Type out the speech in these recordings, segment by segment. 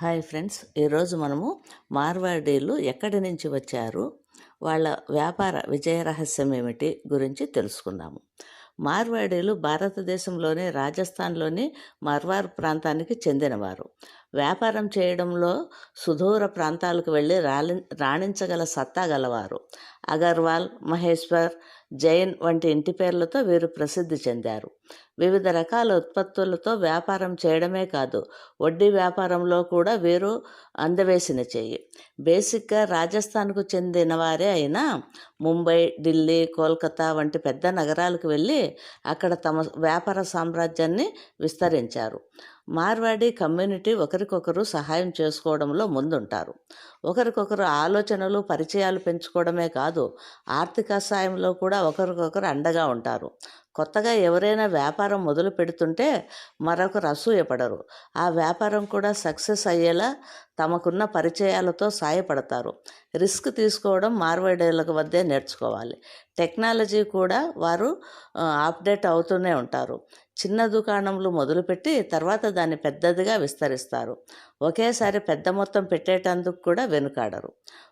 Hi friends ఈరోజు మనము మార్వాడీలు ఎక్కడి నుంచి వచ్చారు వాళ్ళ వ్యాపార విజయ రహస్యం ఏమిటి గురించి తెలుసుకుందాము. మార్వాడీలు భారతదేశంలోని రాజస్థాన్లోని మార్వార్ ప్రాంతానికి చెందినవారు. వ్యాపారం చేయడంలో సుదూర ప్రాంతాలకు వెళ్ళి రాణించగల సత్తా గలవారు. అగర్వాల్ మహేశ్వర్ జైన్ వంటి ఇంటి పేర్లతో వీరు ప్రసిద్ధి చెందారు. వివిధ రకాల ఉత్పత్తులతో వ్యాపారం చేయడమే కాదు వడ్డీ వ్యాపారంలో కూడా వీరు అందవేసిన చెయ్యి బేసిక్గా రాజస్థాన్కు చెందిన వారే అయినా ముంబై ఢిల్లీ కోల్కతా వంటి పెద్ద నగరాలకు వెళ్ళి అక్కడ తమ వ్యాపార సామ్రాజ్యాన్ని విస్తరించారు. మార్వాడి కమ్యూనిటీ ఒకరికొకరు సహాయం చేసుకోవడంలో ముందుంటారు. ఒకరికొకరు ఆలోచనలు పరిచయాలు పెంచుకోవడమే కాదు ఆర్థిక సాయంలో కూడా ఒకరికొకరు అండగా ఉంటారు. కొత్తగా ఎవరైనా వ్యాపారం మొదలు పెడుతుంటే మరొకరు అసూయపడరు. ఆ వ్యాపారం కూడా సక్సెస్ అయ్యేలా తమకున్న పరిచయాలతో సాయపడతారు. రిస్క్ తీసుకోవడం మార్వాడీలకు వద్దే నేర్చుకోవాలి. టెక్నాలజీ కూడా వారు అప్డేట్ అవుతూనే ఉంటారు. చిన్న దుకాణంలో మొదలుపెట్టి తర్వాత దాన్ని పెద్దదిగా విస్తరిస్తారు. ఒకేసారి పెద్ద మొత్తం పెట్టేటందుకు కూడా వెనుకాడరు.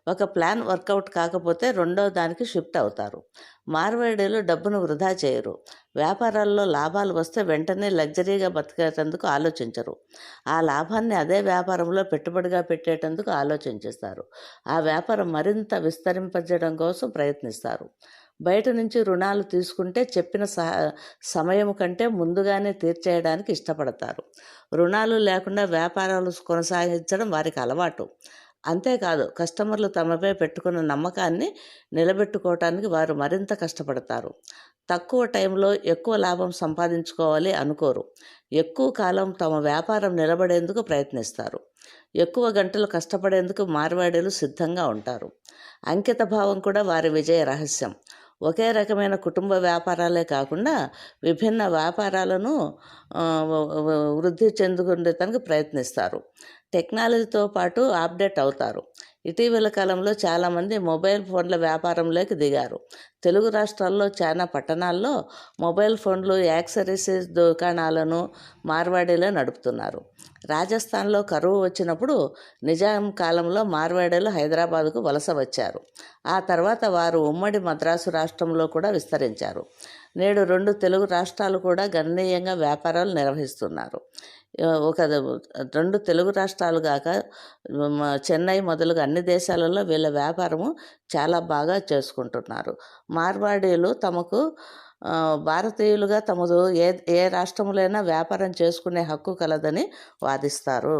ఒక ప్లాన్ వర్కౌట్ కాకపోతే రెండో దానికి షిఫ్ట్ అవుతారు. మార్వాడీలు డబ్బును వృధా చేయరు. వ్యాపారాల్లో లాభాలు వస్తే వెంటనే లగ్జరీగా బతికేటందుకు ఆలోచించరు. ఆ లాభాన్ని అదే వ్యాపారంలో పెట్టుబడిగా పెట్టేటందుకు ఆలోచించేస్తారు. ఆ వ్యాపారం మరింత విస్తరింపజేయడం కోసం ప్రయత్నిస్తారు. బయట నుంచి రుణాలు తీసుకుంటే చెప్పిన సహ సమయం కంటే ముందుగానే తీర్చేయడానికి ఇష్టపడతారు. రుణాలు లేకుండా వ్యాపారాలు కొనసాగించడం వారికి అలవాటు. అంతేకాదు కస్టమర్లు తమపై పెట్టుకున్న నమ్మకాన్ని నిలబెట్టుకోవటానికి వారు మరింత కష్టపడతారు. తక్కువ టైంలో ఎక్కువ లాభం సంపాదించుకోవాలి అనుకోరు. ఎక్కువ కాలం తమ వ్యాపారం నిలబడేందుకు ప్రయత్నిస్తారు. ఎక్కువ గంటలు కష్టపడేందుకు మార్వాడీలు సిద్ధంగా ఉంటారు. అంకిత భావం కూడా వారి విజయ రహస్యం. ఒకే రకమైన కుటుంబ వ్యాపారాలే కాకుండా విభిన్న వ్యాపారాలను వృద్ధి చెందుకునేదానికి ప్రయత్నిస్తారు. టెక్నాలజీతో పాటు అప్డేట్ అవుతారు. ఇటీవల కాలంలో చాలామంది మొబైల్ ఫోన్ల వ్యాపారంలోకి దిగారు. తెలుగు రాష్ట్రాల్లో చాలా పట్టణాల్లో మొబైల్ ఫోన్లు యాక్సరీస్ దుకాణాలను మార్వాడీలో నడుపుతున్నారు. రాజస్థాన్లో కరువు వచ్చినప్పుడు నిజాం కాలంలో మార్వాడీలు హైదరాబాద్కు వలస వచ్చారు. ఆ తర్వాత వారు ఉమ్మడి మద్రాసు రాష్ట్రంలో కూడా విస్తరించారు. నేడు రెండు తెలుగు రాష్ట్రాలు కూడా గణనీయంగా వ్యాపారాలు నిర్వహిస్తున్నారు. ఒక రెండు తెలుగు రాష్ట్రాలు కాక చెన్నై మొదలుగా అన్ని దేశాలలో వీళ్ళ వ్యాపారము చాలా బాగా చేసుకుంటున్నారు. మార్వాడీలు తమకు భారతీయులుగా తమదు ఏ ఏ రాష్ట్రములైనా వ్యాపారం చేసుకునే హక్కు కలదని వాదిస్తారు.